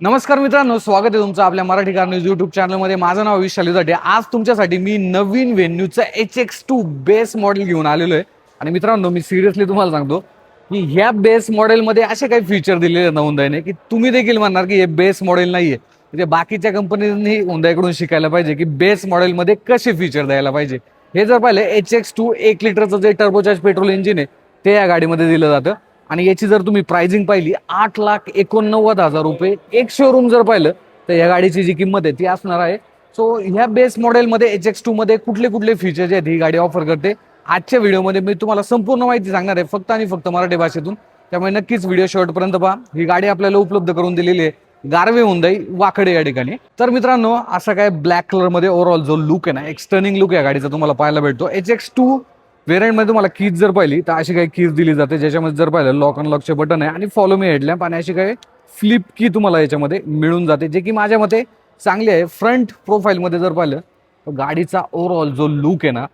नमस्कार मित्रांनो स्वागत आहे तुमचं आपल्या मराठी कार न्यूज युट्यूब चॅनलमध्ये माझं नाव विशाल युजाटे आज तुमच्यासाठी मी नवीन व्हेन्यूचं H X two base model घेऊन आलेलो आहे. आणि मित्रांनो मी सिरियसली तुम्हाला सांगतो की ह्या बेस मॉडेलमध्ये असे काही फीचर दिलेले आहेत हुंदाईने की तुम्ही देखील म्हणणार की हे बेस मॉडेल नाहीये. म्हणजे बाकीच्या कंपनीनी हुंदाईकडून शिकायला पाहिजे की बेस मॉडेलमध्ये कसे फीचर द्यायला पाहिजे. हे जर पाहिलं एच एक्स टू एक लिटरचं जे टर्बोचार्ज पेट्रोल इंजिन आहे ते या गाडीमध्ये दिलं जातं. आणि याची जर तुम्ही प्राइसिंग पाहिली आठ लाख एकोणनव्वद हजार रुपये. एक शोरूम जर पाहिलं तर या गाडीची जी किंमत आहे ती असणार आहे. सो ह्या बेस मॉडेलमध्ये एच एक्स टू मध्ये कुठले कुठले फीचर्स आहेत ही गाडी ऑफर करते. आजच्या व्हिडिओमध्ये मी तुम्हाला संपूर्ण माहिती सांगणार आहे फक्त आणि फक्त मराठी भाषेतून. त्यामुळे नक्कीच व्हिडिओ शेवटपर्यंत पहा. ही गाडी आपल्याला उपलब्ध करून दिलेली आहे गारवे हुंदाई वाकडे या ठिकाणी. तर मित्रांनो असा काय ब्लॅक कलरमध्ये ओव्हरऑल जो लुक आहे ना एक्सटर्निंग लुक या गाडीचा तुम्हाला पाहायला भेटतो. एच एक्स टू वेरियंटमध्ये तुम्हाला कीज जर पाहिली तर अशी काही कीज दिली जाते ज्याच्यामध्ये जर पाहिलं लॉक अन लॉकचे बटन आहे आणि फॉलो मी हेडलॅम्प आणि अशी काही फ्लिप की तुम्हाला याच्यामध्ये मिळून जाते जे की माझ्या मते चांगली आहे. फ्रंट प्रोफाईलमध्ये जर पाहिलं तर गाडीचा ओव्हरऑल जो लुक आहे ना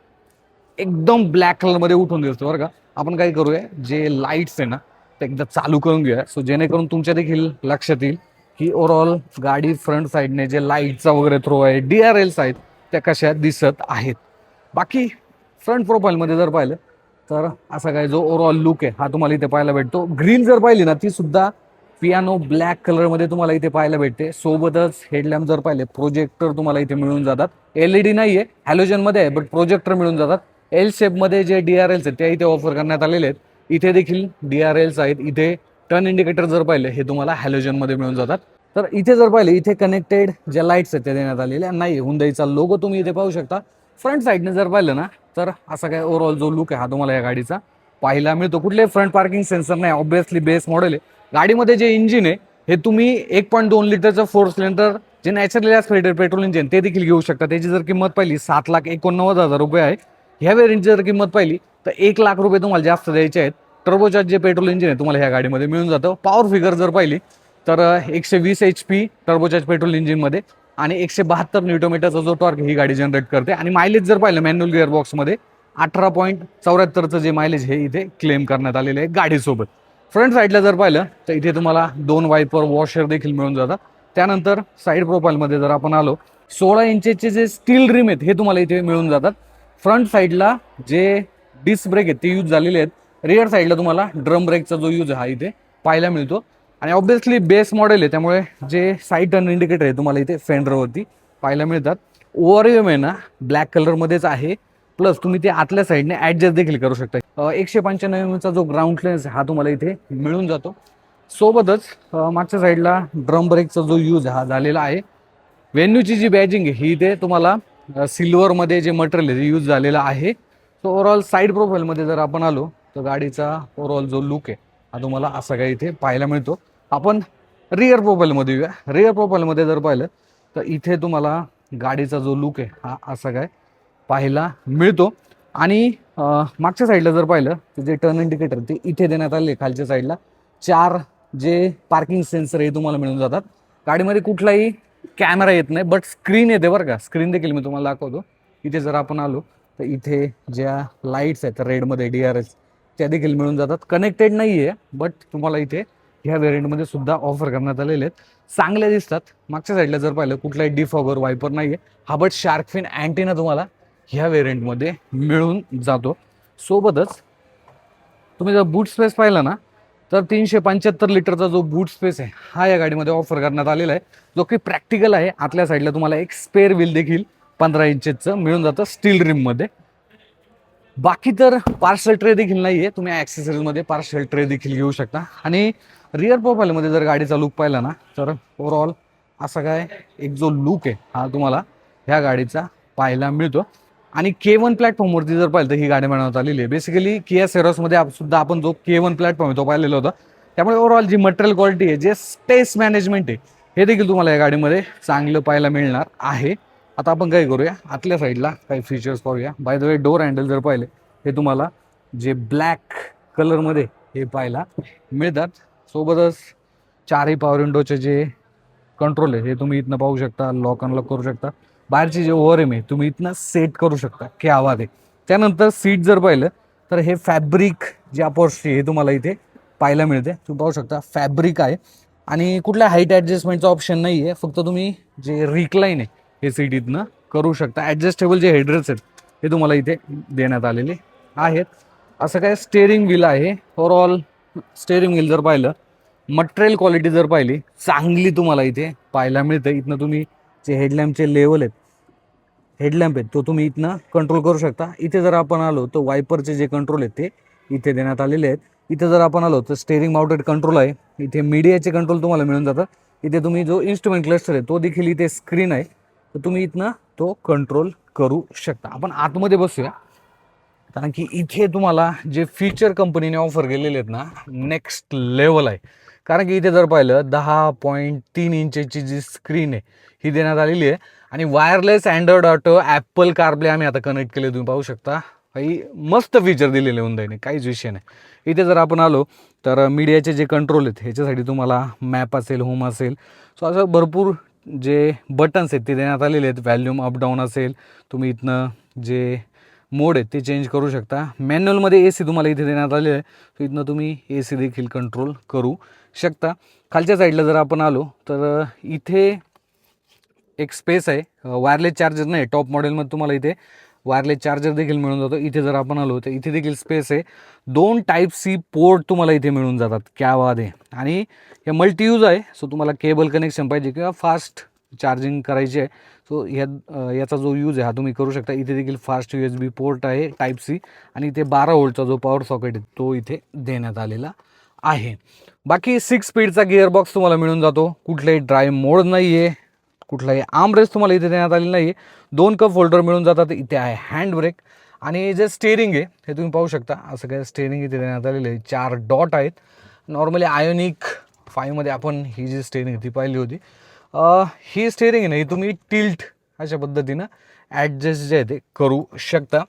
एकदम ब्लॅक कलरमध्ये उठून दिसतो बरं का. आपण काय करूया जे लाईट्स आहे ना ते एकदा चालू करून घेऊया. सो जेणेकरून तुमच्या देखील लक्षात येईल की ओव्हरऑल गाडी फ्रंट साईडने जे लाईटचा वगैरे थ्रो आहे डी आर एल्स आहेत त्या कशा दिसत आहेत. बाकी फ्रंट प्रोफाईलमध्ये जर पाहिलं तर असा काय जो ओव्हरऑल लुक आहे हा तुम्हाला इथे पाहायला भेटतो. ग्रीन जर पाहिली ना ती सुद्धा पियानो ब्लॅक कलरमध्ये तुम्हाला इथे पाहायला भेटते. सोबतच हेडलॅम्प जर पाहिले प्रोजेक्टर तुम्हाला इथे मिळून जातात. एल ई डी नाही आहे हॅलोजनमध्ये आहे बट प्रोजेक्टर मिळून जातात. एल शेपमध्ये जे डी आर एल्स आहेत त्या इथे ऑफर करण्यात आलेले आहेत. इथे देखील डी आर एल्स आहेत. इथे टर्न इंडिकेटर जर पाहिले हे तुम्हाला हॅलोजनमध्ये मिळून जातात. तर इथे जर पाहिले इथे कनेक्टेड ज्या लाईट्स आहेत त्या देण्यात आलेल्या नाही हुंदाईचा लोगो तुम्ही इथे पाहू शकता. फ्रंट साईडने जर पाहिलं ना तर असा काय ओव्हरऑल जो लुक आहे हा तुम्हाला या गाडीचा पाहायला मिळतो. कुठले फ्रंट पार्किंग सेन्सर नाही ऑब्विसली बेस मॉडेल आहे. गाडीमध्ये जे इंजिन आहे हे तुम्ही एक पॉईंट दोन लिटरचं फोर सिलेंडर जे नॅचरल ॲस्पिरेटेड पेट्रोल इंजिन ते देखील घेऊ शकता. त्याची जर किंमत पाहिली सात लाख एकोणनव्वद हजार रुपये आहे. ह्या वेरियंटची जर किंमत पाहिली तर एक लाख रुपये तुम्हाला जास्त द्यायचे आहेत. टर्बोचार्ज जे पेट्रोल इंजिन आहे तुम्हाला ह्या गाडीमध्ये मिळून जातं. पॉवर फिगर जर पाहिली तर एकशे वीस एच पी टर्बोचार्ज पेट्रोल इंजिनमध्ये आणि एकशे बहात्तर न्यूटोमीटरचा जो टॉर्क ही गाडी जनरेट करते. आणि मायलेज जर पाहिलं मॅन्युअल गिअर बॉक्समध्ये अठरा पॉईंट चौऱ्याहत्तरचं जे मायलेज हे इथे क्लेम करण्यात आलेलं आहे गाडीसोबत. फ्रंट साईडला जर पाहिलं तर इथे तुम्हाला दोन वायपर वॉशर देखील मिळून जातात. त्यानंतर साईड प्रोफाईलमध्ये जर आपण आलो सोळा इंचेचे जे स्टील रिम आहेत हे तुम्हाला इथे मिळून जातात. फ्रंट साईडला जे डिस्क ब्रेक आहेत ते यूज झालेले आहेत. रिअर साईडला तुम्हाला ड्रम ब्रेकचा जो यूज हा इथे पाहायला मिळतो. आणि ऑब्विसली बेस मॉडेल आहे त्यामुळे जे साईड टर्न इंडिकेटर आहे तुम्हाला इथे फेंडरवरती पाहायला मिळतात. ओव्हरव्यम आहे ना ब्लॅक कलरमध्येच आहे. प्लस तुम्ही ते आतल्या साईडने ॲडजस्ट देखील करू शकता. एकशे पंच्याण्णवचा जो ग्राउंड क्लिअरन्स हा तुम्हाला इथे मिळून जातो. सोबतच मागच्या साईडला ड्रम ब्रेकचा जो यूज हा झालेला आहे. वेन्यूची जी बॅजिंग आहे ही इथे तुम्हाला सिल्वरमध्ये जे मटेरियल आहे ते यूज झालेलं आहे. सो ओव्हरऑल साईड प्रोफाईलमध्ये जर आपण आलो तर गाडीचा ओव्हरऑल जो लुक आहे हा तुम्हाला असा काही इथे पाहायला मिळतो. आपण रिअर प्रोफाईलमध्ये येऊया. रिअर प्रोफाईलमध्ये जर पाहिलं तर इथे तुम्हाला गाडीचा जो लुक आहे हा असा काय पाहायला मिळतो. आणि मागच्या साईडला जर पाहिलं तर जे टर्न इंडिकेटर ते इथे देण्यात आले खालच्या साईडला चार जे पार्किंग सेन्सर हे तुम्हाला मिळून जातात. गाडीमध्ये कुठलाही कॅमेरा येत नाही बट स्क्रीन येते बरं का. स्क्रीन देखील मी तुम्हाला दाखवतो. इथे जर आपण आलो तर इथे ज्या लाईट्स आहेत रेडमध्ये डी आर एस त्या देखील मिळून जातात. कनेक्टेड नाही आहे बट तुम्हाला इथे ह्या व्हेरियंटमध्ये सुद्धा ऑफर करण्यात आलेले आहेत. चांगले दिसतात. मागच्या साईडला जर पाहिलं कुठलाही डिफॉगर वायपर नाही आहे हा बट शार्कफिन अँटीना तुम्हाला ह्या व्हेरियंटमध्ये मिळून जातो. सोबतच तुम्ही जर बूट स्पेस पाहिला ना तर तीनशे पंच्याहत्तर लिटरचा जो बूट स्पेस आहे हा या गाडीमध्ये ऑफर करण्यात आलेला आहे. जो की प्रॅक्टिकल आहे. आतल्या साईडला तुम्हाला एक स्पेअर व्हील देखील पंधरा इंचेसचं मिळून जातं स्टील रिममध्ये बाकी तर पार्सल ट्रे देखील नाही आहे तुम्ही ॲक्सेसरीजमध्ये पार्सल ट्रे देखील घेऊ शकता. आणि रिअर प्रोफाईलमध्ये जर गाडीचा लुक पाहिला ना तर ओव्हरऑल असा काय एक जो लुक आहे हा तुम्हाला ह्या गाडीचा पाहायला मिळतो. आणि के वन प्लॅटफॉर्मवरती जर पाहिलं तर ही गाडी बनवण्यात आलेली आहे. बेसिकली किया सेरोसमध्ये आप- सुद्धा आपण जो के वन प्लॅटफॉर्म आहे तो पाहिलेला होता. त्यामुळे ओव्हरऑल जी मटेरियल क्वालिटी आहे जे स्पेस मॅनेजमेंट आहे हे देखील तुम्हाला या गाडीमध्ये चांगलं पाहायला मिळणार आहे. आता आपण काय करूया? आतल्या साईडला काही फीचर्स पाहूया. By the way door handle जर पाहिले हे तुम्हाला जे ब्लॅक कलरमध्ये हे पाहायला मिळतात. सोबतच चारही पॉवर विंडोचे जे कंट्रोल आहे हे तुम्ही इथनं पाहू शकता लॉक अनलॉक करू शकता. बाहेरचे जे ओव्हर आहे तुम्ही इथनं सेट करू शकता की आवाज आहे. त्यानंतर सीट जर पाहिलं तर हे फॅब्रिक जे अपॉर्ची हे तुम्हाला इथे पाहायला मिळते. तुम्ही पाहू शकता फॅब्रिक आहे. आणि कुठल्या हाईट ॲडजस्टमेंटचा ऑप्शन नाही आहे फक्त तुम्ही जे रिक्लाईन आहे हे सीट इथनं करू शकता. ॲडजस्टेबल जे हेड्रेस आहेत हे तुम्हाला इथे देण्यात आलेले आहेत. असं काय स्टेअरिंग व्हील आहे ओव्हरऑल स्टेअरिंग व्हील जर पाहिलं मटेरियल क्वालिटी जर पाहिली चांगली तुम्हाला इथे पाहायला मिळतं. इथनं तुम्ही जे हेडलॅम्पचे लेवल आहेत हेडलॅम्प आहेत तो तुम्ही इथनं कंट्रोल करू शकता. इथे जर आपण आलो तर वायपरचे जे कंट्रोल आहेत ते इथे देण्यात आलेले आहेत. इथे जर आपण आलो तर स्टेअरिंग माउंटेड कंट्रोल आहे. इथे मीडियाचे कंट्रोल तुम्हाला मिळून जातं. इथे तुम्ही जो इन्स्ट्रुमेंट क्लस्टर आहे तो देखील इथे स्क्रीन आहे. तर तुम्ही इथनं तो कंट्रोल करू शकता. आपण आतमध्ये बसूया. कारण की इथे तुम्हाला जे फीचर कंपनीने ऑफर केलेले आहेत ना नेक्स्ट लेवल आहे. कारण की इथे जर पाहिलं दहा पॉईंट तीन इंचची जी स्क्रीन आहे ही देण्यात आलेली आहे. आणि wireless Android Auto Apple CarPlay आम्ही आता कनेक्ट केले तुम्ही पाहू शकता. काही मस्त फीचर दिलेले होऊन काहीच विषय नाही. इथे जर आपण आलो तर मीडियाचे जे कंट्रोल आहेत ह्याच्यासाठी तुम्हाला मॅप असेल होम असेल. सो असं भरपूर जे बटन्स आहेत ते देण्यात आलेले आहेत. व्हॅल्यूम अप डाऊन असेल. तुम्ही इथनं जे मोड आहेत ते चेंज करू शकता. मॅन्युअलमध्ये ए सी तुम्हाला इथे देण्यात आले आहे. सो इथनं तुम्ही ए सी देखील कंट्रोल करू शकता. खालच्या साईडला जर आपण आलो तर इथे एक स्पेस आहे. वायरलेस चार्जर नाही टॉप मॉडेलमध्ये तुम्हाला इथे वायरलेस चार्जर देखील मिळून जातो. इथे जर आपण आलो तर इथे देखील स्पेस आहे. दोन टाईप सी पोर्ट तुम्हाला इथे मिळून जातात क्या वाद आहे. आणि हे मल्टी यूज आहे सो तुम्हाला केबल कनेक्शन पाहिजे किंवा फास्ट चार्जिंग करायची आहे. सो ह्या याचा जो यूज आहे हा तुम्ही करू शकता. इथे देखील fast U S B port आहे टाईप सी आणि इथे बारा होल्टचा जो पॉवर सॉकेट आहे तो इथे देण्यात आलेला आहे. बाकी सिक्स स्पीडचा गिअरबॉक्स तुम्हाला मिळून जातो. कुठलाही ड्राईव्ह मोड नाही आहे कुठलाही आमरेस तुम्हाला इथे देण्यात आलेला नाही आहे दोन कप होल्डर मिळून जातात. इथे आहे हँड ब्रेक आणि जे स्टेअरिंग आहे हे तुम्ही पाहू शकता. असं काय स्टेअरिंग इथे देण्यात आलेलं आहे. चार डॉट आहेत. नॉर्मली आयोनिक फाईव्हमध्ये आपण ही जी स्टेअरिंग ती पाहिली होती. ही स्टेरिंग आहे ना ही तुम्ही टिल्ट अशा पद्धतीनं ॲडजस्ट जे आहे ते करू शकता.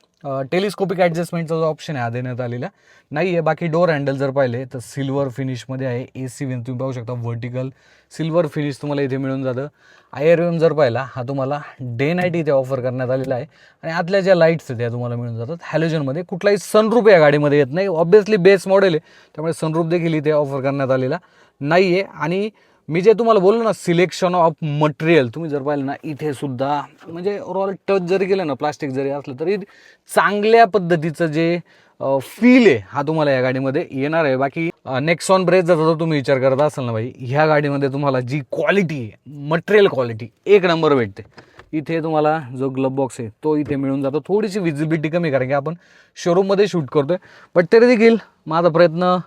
टेलिस्कोपिक ॲडजस्टमेंटचा जो ऑप्शन आहे हा देण्यात आलेला. नाही आहे बाकी डोर हँडल जर पाहिले तर सिल्वर फिनिशमध्ये आहे. ए सी विन तुम्ही पाहू शकता व्हर्टिकल सिल्वर फिनिश तुम्हाला इथे मिळून जातं. आयरविम जर पाहिला हा तुम्हाला डे नाईट इथे ऑफर करण्यात आलेला आहे. आणि आतल्या ज्या लाईट्स आहेत त्या तुम्हाला मिळून जातात. हॅलोजनमध्ये कुठलाही सनरूप या गाडीमध्ये येत नाही. ऑब्विसली बेस मॉडेल आहे. त्यामुळे सनरूप देखील इथे ऑफर करण्यात आलेला नाही आहे आणि मी जे तुम्हाला बोललो ना सिलेक्शन ऑफ मटेरियल तुम्ही जर पाहिलं ना इथे सुद्धा म्हणजे ओव्हरऑल टच जरी केलं ना प्लास्टिक जरी असलं तरी चांगल्या पद्धतीचं जे फील आहे हा तुम्हाला या गाडीमध्ये येणार आहे. बाकी नेक्सॉन ब्रेजचा जर तुम्ही विचार करत असाल ना भाई ह्या गाडीमध्ये तुम्हाला जी क्वालिटी आहे मटेरियल क्वालिटी एक नंबर भेटते. इथे तुम्हाला जो ग्लब बॉक्स आहे तो इथे मिळून जातो. थोडीशी विजिबिलिटी कमी कारण की आपण शोरूममध्ये शूट करतोय. बट तरी देखील माझा प्रयत्न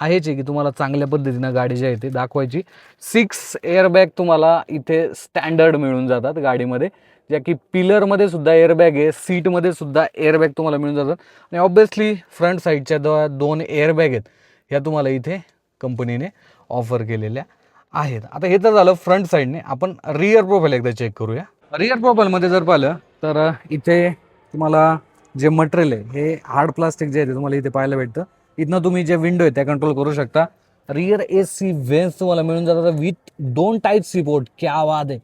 आहेच आहे की तुम्हाला चांगल्या पद्धतीनं गाडी जी आहे ते दाखवायची. सिक्स एअरबॅग तुम्हाला इथे स्टँडर्ड मिळून जातात गाडीमध्ये. ज्या की पिलरमध्ये सुद्धा एअरबॅग आहे सीटमध्ये सुद्धा एअरबॅग तुम्हाला मिळून जातात. आणि ऑब्विसली फ्रंट साईडच्या दो दोन एअरबॅग आहेत ह्या तुम्हाला इथे कंपनीने ऑफर केलेल्या आहेत. आता हे तर झालं फ्रंट साईडने आपण रिअर प्रोफाईल एकदा चेक करूया. रिअर प्रोफाईलमध्ये जर पाहिलं तर इथे तुम्हाला जे मटेरियल आहे हे हार्ड प्लास्टिक जे आहे ते तुम्हाला इथे पाहायला भेटतं. इथनं तुम्ही जे विंडो आहे त्या कंट्रोल करू शकता. रिअर ए सी वेन्स तुम्हाला मिळून जातात. विथ दोन टाईप सीपोर्ट क्या वाद आहे.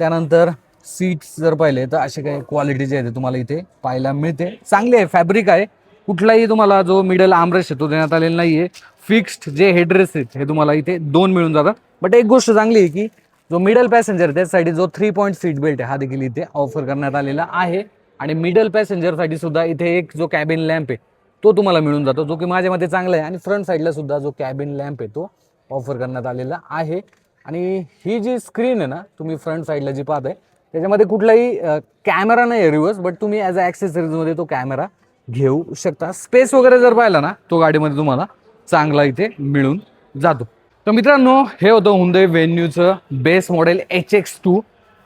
त्यानंतर सीट्स जर पाहिले तर असे काही क्वालिटी जे आहे ते तुम्हाला इथे पाहायला मिळते. चांगली आहे. फॅब्रिक आहे. कुठलाही तुम्हाला जो मिडल आमरेस्ट आहे तो देण्यात आलेला नाही आहे फिक्स्ड जे हेडरेस आहेत हे तुम्हाला इथे दोन मिळून जातात. बट एक गोष्ट चांगली आहे की जो मिडल पॅसेंजर त्यासाठी जो थ्री पॉईंट सीट बेल्ट आहे हा देखील इथे ऑफर करण्यात आलेला आहे. आणि मिडल पॅसेंजरसाठी सुद्धा इथे एक जो कॅबिन लॅम्प आहे तो तुम्हाला मिळून जातो जो की माझ्या मते चांगला आहे. आणि फ्रंट साईडला सुद्धा जो कॅबिन लॅम्प आहे तो ऑफर करण्यात आलेला आहे. आणि ही जी स्क्रीन आहे ना तुम्ही फ्रंट साईडला जी पाहताय त्याच्यामध्ये कुठलाही कॅमेरा नाही आहे रिव्हर्स बट तुम्ही ॲज अ ॲक्सेसरीजमध्ये तो कॅमेरा घेऊ शकता. स्पेस वगैरे जर पाहिला ना तो गाडीमध्ये तुम्हाला चांगला इथे मिळून जातो. तर मित्रांनो हे होतं Hyundai वेन्यूचं base model H X two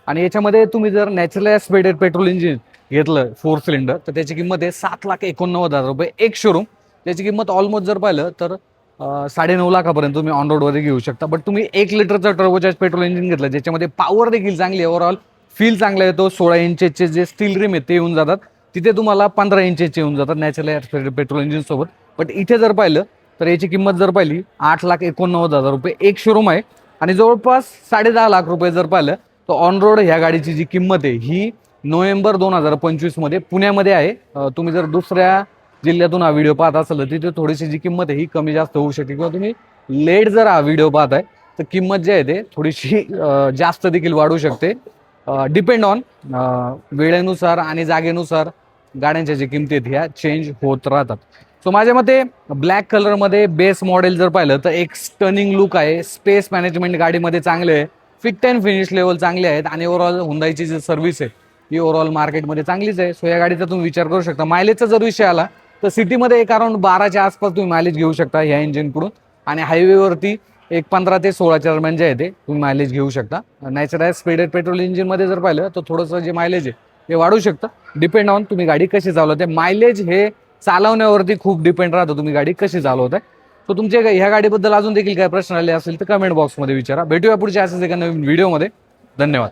आणि याच्यामध्ये तुम्ही जर नॅचरल ॲस्पेडेड पेट्रोल इंजिन घेतलं फोर सिलेंडर तर त्याची किंमत आहे सात लाख एकोणनव्वद हजार रुपये. एक शोरूम त्याची किंमत ऑलमोस्ट जर पाहिलं तर साडेनऊ लाखापर्यंत तुम्ही ऑन रोडवर घेऊ शकता. बट तुम्ही एक लिटरचं टर्बोचार्ज पेट्रोल इंजिन घेतलं ज्याच्यामध्ये पॉवर देखील चांगली ओव्हरऑल फील चांगला येतो. सोळा इंचेचे जे स्टील रिम आहेत ते येऊन जातात. तिथे तुम्हाला पंधरा इंचेचे येऊन जातात नॅचरल पेट्रोल इंजिन सोबत. बट इथे जर पाहिलं तर याची किंमत जर पाहिली आठ लाख एकोणनव्वद हजार रुपये. एक शोरूम आहे आणि जवळपास साडे दहा लाख रुपये जर पाहिलं तर ऑन रोड ह्या गाडीची जी किंमत आहे ही नोव्हेंबर दोन हजार पंचवीसमध्ये पुण्यामध्ये आहे. तुम्ही जर दुसऱ्या जिल्ह्यातून हा व्हिडिओ पाहत असाल तर तिथे थोडीशी जी किंमत आहे ही कमी जास्त होऊ शकते. किंवा तुम्ही लेट जर हा व्हिडिओ पाहताय तर किंमत जी आहे ते थोडीशी जास्त देखील वाढू शकते. डिपेंड ऑन वेळेनुसार आणि जागेनुसार गाड्यांच्या ज्या किमती आहेत ह्या चेंज होत राहतात. सो माझ्या मते ब्लॅक कलरमध्ये बेस मॉडेल जर पाहिलं तर एक स्टनिंग लुक आहे. स्पेस मॅनेजमेंट गाडीमध्ये चांगले आहे. फिट अँड फिनिश लेवल चांगले आहेत. आणि ओव्हरऑल हुंदाईची जी सर्व्हिस आहे ही ओव्हरऑल मार्केटमध्ये चांगलीच आहे. सो या गाडीचा तुम्ही विचार करू शकता. मायलेजचा जर विषय आला तर सिटीमध्ये एक अराउंड बाराच्या आसपास तुम्ही मायलेज घेऊ शकता ह्या इंजिनकडून आणि हायवेवरती एक पंधरा ते सोळाच्या दरम्यान जे आहे ते तुम्ही मायलेज घेऊ शकता. नॅचरल स्पीडेड पेट्रोल इंजिनमध्ये जर पाहिलं तर थोडंसं जे मायलेज आहे ते वाढू शकतं. डिपेंड ऑन तुम्ही गाडी कशी चालवते. मायलेज हे चालवण्यावरती खूप डिपेंड राहतो तुम्ही गाडी कशी चालवताय. सो तुमचे ह्या गाडीबद्दल अजून देखील काय प्रश्न आले असेल तर कमेंट बॉक्समध्ये विचारा. भेटूया पुढच्या असेच एका नवीन व्हिडिओमध्ये धन्यवाद.